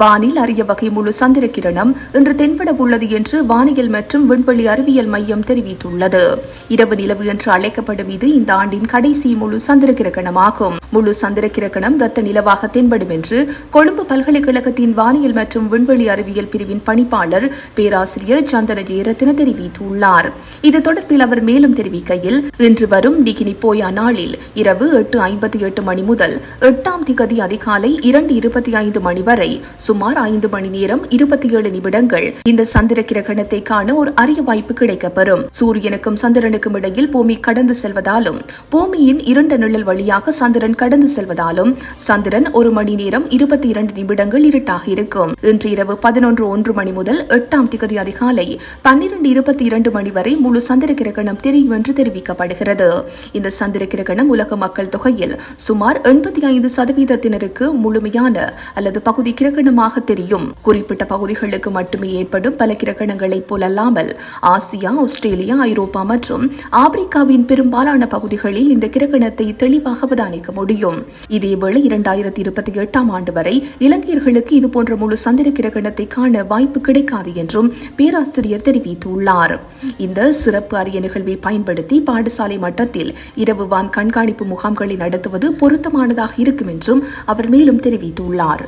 வானில் அரிய வகை முழு சந்திர கிரணம் இன்று தென்பட உள்ளது என்று வானியல் மற்றும் விண்வெளி அறிவியல் மையம் தெரிவித்துள்ளது. இரவு நிலவு என்று அழைக்கப்படும் இது இந்த ஆண்டின் கடைசி முழு சந்திர கிரகணமாகும் முழு சந்திர கிரகணம் ரத்த நிலவாக தென்படும் என்று கொழும்பு பல்கலைக்கழகத்தின் வானியல் மற்றும் விண்வெளி அறிவியல் பிரிவின் பணிப்பாளர் பேராசிரியர் சந்தன ஜெயரத்ன தெரிவித்துள்ளார். இது தொடர்பில் அவர் மேலும் தெரிவிக்கையில் இன்று வரும் டிகினி போயா நாளில் இரவு எட்டு ஐம்பத்தி எட்டு மணி முதல் எட்டாம் திகதி அதிகாலை இரண்டு இருபத்தி ஐந்து மணி வரை சுமார் ஐந்து மணி நேரம் இருபத்தி ஏழு நிமிடங்கள். இந்த சந்திர கிரகணத்தை காண ஒரு அரிய வாய்ப்பு கிடைக்கப்பெறும். சூரியனுக்கும் சந்திரனுக்கும் இடையில் பூமி கடந்து செல்வதாலும் பூமியின் இரண்டு நிழல் வழியாக சந்திரன் கடந்து செல்வதாலும் சந்திரன் ஒரு மணி நேரம் இருபத்தி இரண்டு நிமிடங்கள் இருட்டாக இருக்கும். இன்று இரவு பதினொன்று ஒன்று மணி முதல் எட்டாம் திகதி அதிகாலை பன்னிரண்டு இருபத்தி இரண்டு மணி வரை முழு சந்திர கிரகணம் தெரியும் என்று தெரிவிக்கப்படுகிறது. இந்த சந்திர கிரகணம் உலக மக்கள் தொகையில் சுமார் எண்பத்தி ஐந்து சதவீதத்தினருக்கு முழுமையான அல்லது பகுதி கிரகணம் கிரகணமாக தெரியும். குறிப்பிட்ட பகுதிகளுக்கு மட்டுமே ஏற்படும் பல கிரகணங்களைப் போலல்லாமல் ஆசியா ஆஸ்திரேலியா ஐரோப்பா மற்றும் ஆப்பிரிக்காவின் பெரும்பாலான பகுதிகளில் இந்த கிரகணத்தை தெளிவாக அவதானிக்க முடியும். இதேவேளை இரண்டாயிரத்தி இருபத்தி எட்டாம் ஆண்டு வரை இலங்கையர்களுக்கு இதுபோன்ற முழு சந்திர கிரகணத்தை காண வாய்ப்பு கிடைக்காது என்றும் பேராசிரியர் தெரிவித்துள்ளார். இந்த சிறப்பு அரிய நிகழ்வை பயன்படுத்தி பாடசாலை மட்டத்தில் இரவு வான் கண்காணிப்பு முகாம்களை நடத்துவது பொருத்தமானதாக இருக்கும் என்றும் அவர் மேலும் தெரிவித்துள்ளார்.